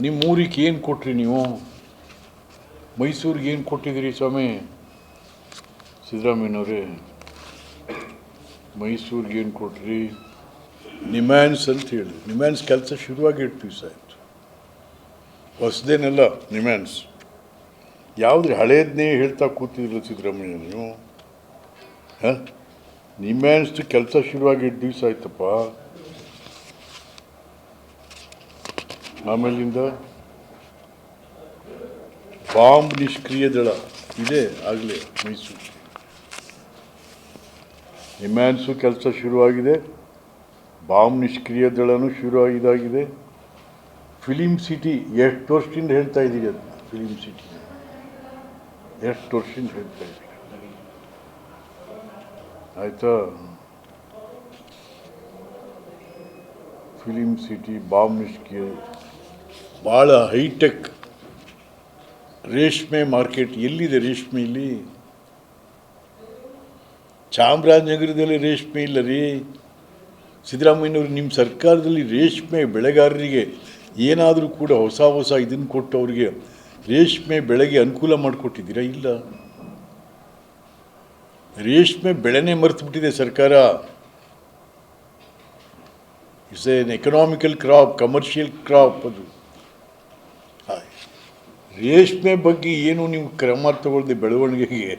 ನಿಮ್ಮ ಊರಿಗೆ ಏನು ಕೊಟ್ರಿ ನೀವು? ಮೈಸೂರಿಗೆ ಏನು ಕೊಟ್ಟಿದ್ದೀರಿ ಸ್ವಾಮಿ? ಸಿದ್ದರಾಮಯ್ಯನವ್ರೆ, ಮೈಸೂರಿಗೆ ಏನು ಕೊಟ್ರಿ? ನಿಮ್ಯಾನ್ಸ್ ಅಂತ ಹೇಳಿ. ನಿಮ್ಯಾನ್ಸ್ ಕೆಲಸ ಶುರುವಾಗಿ ಎಷ್ಟು ದಿವಸ ಆಯಿತು. ಹೊಸದೇನೆಲ್ಲ, ನಿಮ್ಯಾನ್ಸ್. ಯಾವುದ್ರಿ ಹಳೇದನ್ನೇ ಹೇಳ್ತಾ ಕೂತಿದ್ರು ಸಿದ್ದರಾಮಯ್ಯ ನೀವು? ಹಾಂ? ನಿಮ್ಯಾನ್ಸ್ದು ಕೆಲಸ ಶುರುವಾಗಿ ಎಷ್ಟು ದಿವಸ ಆಯ್ತಪ್ಪ. ಆಮೇಲಿಂದ ಬಾಂಬ್ ನಿಷ್ಕ್ರಿಯ ದಳ. ಇದೆ, ಆಗಲೇ, ಮೈಸೂರು. ನಿಮ್ಯಾನ್ಸು ಕೆಲಸ ಶುರುವಾಗಿದೆ. ಬಾಂಬ್ ನಿಷ್ಕ್ರಿಯ ದಳನೂ ಶುರು ಇದಾಗಿದೆ ಫಿಲಿಂ ಸಿಟಿ, ಎಷ್ಟು ವರ್ಷದಿಂದ ಹೇಳ್ತಾ ಇದ್ದೀರಿ ಅದನ್ನ ಫಿಲಿಮ್ ಸಿಟಿ. ಎಷ್ಟು ವರ್ಷದಿಂದ ಹೇಳ್ತಾ ಇದ್ದೀರಿ ಆಯಿತಾ? ಫಿಲಿಮ್ ಸಿಟಿ, ಬಾಂಬ್ ನಿಷ್ಕ್ರಿಯ ಭಾಳ ಹೈಟೆಕ್ ರೇಷ್ಮೆ ಮಾರ್ಕೆಟ್. ಎಲ್ಲಿದೆ ರೇಷ್ಮೆ ಇಲ್ಲಿ? ಚಾಮರಾಜನಗರದಲ್ಲಿ ರೇಷ್ಮೆ ಇಲ್ಲ ರೀ. ಸಿದ್ದರಾಮಯ್ಯನವರು ನಿಮ್ಮ ಸರ್ಕಾರದಲ್ಲಿ ರೇಷ್ಮೆ ಬೆಳೆಗಾರರಿಗೆ ಏನಾದರೂ ಕೂಡ ಹೊಸ ಹೊಸ ಇದನ್ನು ಕೊಟ್ಟು ಅವರಿಗೆ ರೇಷ್ಮೆ ಬೆಳೆಗೆ ಅನುಕೂಲ ಮಾಡಿಕೊಟ್ಟಿದ್ದೀರಾ ಇಲ್ಲ? ರೇಷ್ಮೆ ಬೆಳೆನೇ ಮರೆತುಬಿಟ್ಟಿದೆ ಸರ್ಕಾರ. It's an economical crop commercial crop ಅದು. ರೇಷ್ಮೆ ಬಗ್ಗೆ ಏನು ನೀವು ಕ್ರಮ ತಗೊಳ್ದೆ ಬೆಳವಣಿಗೆಗೆ?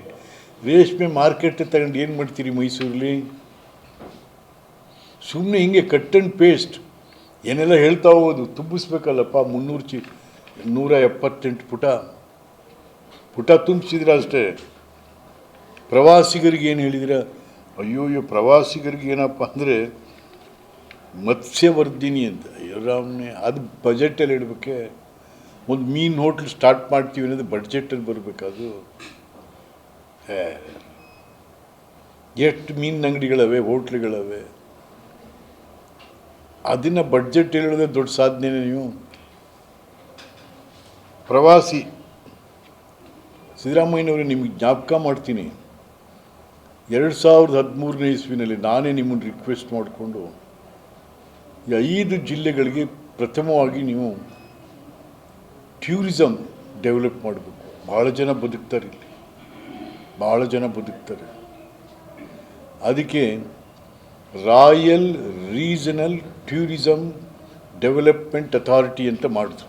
ರೇಷ್ಮೆ ಮಾರ್ಕೆಟ್ ತಗೊಂಡು ಏನು ಮಾಡ್ತೀರಿ ಮೈಸೂರಲ್ಲಿ? ಸುಮ್ಮನೆ ಹಿಂಗೆ ಕಟ್ ಆ್ಯಂಡ್ ಪೇಸ್ಟ್ ಏನೆಲ್ಲ ಹೇಳ್ತಾ ಹೋಗೋದು? ತುಂಬಿಸ್ಬೇಕಲ್ಲಪ್ಪ, ಮುನ್ನೂರು ಚಿ, ನೂರ ಎಪ್ಪತ್ತೆಂಟು ಪುಟ. ಪುಟ ತುಂಬಿಸಿದ್ರೆ ಅಷ್ಟೇ? ಪ್ರವಾಸಿಗರಿಗೆ ಏನು ಹೇಳಿದಿರ? ಅಯ್ಯೋ ಪ್ರವಾಸಿಗರಿಗೆ ಏನಪ್ಪ ಅಂದರೆ ಮತ್ಸ್ಯವರ್ಧಿನಿ ಅಂತ. ರಾಮ್ನೆ, ಅದು ಬಜೆಟಲ್ಲಿ ಇಡಬೇಕೆ. ಒಂದು ಮೀನು ಹೋಟ್ಲ್ ಸ್ಟಾರ್ಟ್ ಮಾಡ್ತೀವಿ ಅನ್ನೋದು ಬಡ್ಜೆಟಲ್ಲಿ ಬರಬೇಕದು ಎಷ್ಟು ಮೀನಿನ ಅಂಗಡಿಗಳವೆ, ಹೋಟ್ಲುಗಳವೆ? ಅದನ್ನು ಬಡ್ಜೆಟ್ ಹೇಳೋದೇ ದೊಡ್ಡ ಸಾಧನೆ ನೀವು. ಪ್ರವಾಸಿ. ಸಿದ್ದರಾಮಯ್ಯನವರು, ನಿಮಗೆ ಜ್ಞಾಪಕ ಮಾಡ್ತೀನಿ. ಎರಡು ಸಾವಿರದ ಹದಿಮೂರನೇ ಇಸ್ವಿನಲ್ಲಿ ನಾನೇ ನಿಮ್ಮನ್ನು ರಿಕ್ವೆಸ್ಟ್ ಮಾಡಿಕೊಂಡು ಈ ಐದು ಜಿಲ್ಲೆಗಳಿಗೆ ಪ್ರಥಮವಾಗಿ ನೀವು ಟೂರಿಸಮ್ ಡೆವಲಪ್ ಮಾಡಬೇಕು. ಭಾಳ ಜನ ಬದುಕ್ತಾರೆ ಇಲ್ಲಿ. ಭಾಳ ಜನ ಬದುಕ್ತಾರೆ. ಅದಕ್ಕೆ royal regional tourism development authority ಅಂತ ಮಾಡಿದ್ರು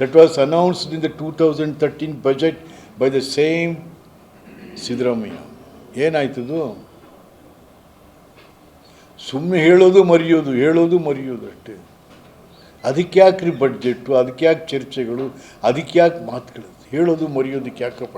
that was announced in the two thousand thirteen budget by the same Siddaramaiah. ಏನಾಯ್ತದು? ಸುಮ್ಮನೆ ಹೇಳೋದು ಮರೆಯೋದು ಹೇಳೋದು ಮರೆಯೋದು ಅಷ್ಟೇ. ಅದಕ್ಕೆ ಯಾಕ್ರಿ ಬಡ್ಜೆಟ್ಟು ಅದಕ್ಕೆ ಯಾಕೆ ಚರ್ಚೆಗಳು? ಅದಕ್ಕೆ ಯಾಕೆ ಮಾತುಗಳು? ಹೇಳೋದು ಮರೆಯೋದಕ್ಕೆ ಯಾಕಪ್ಪ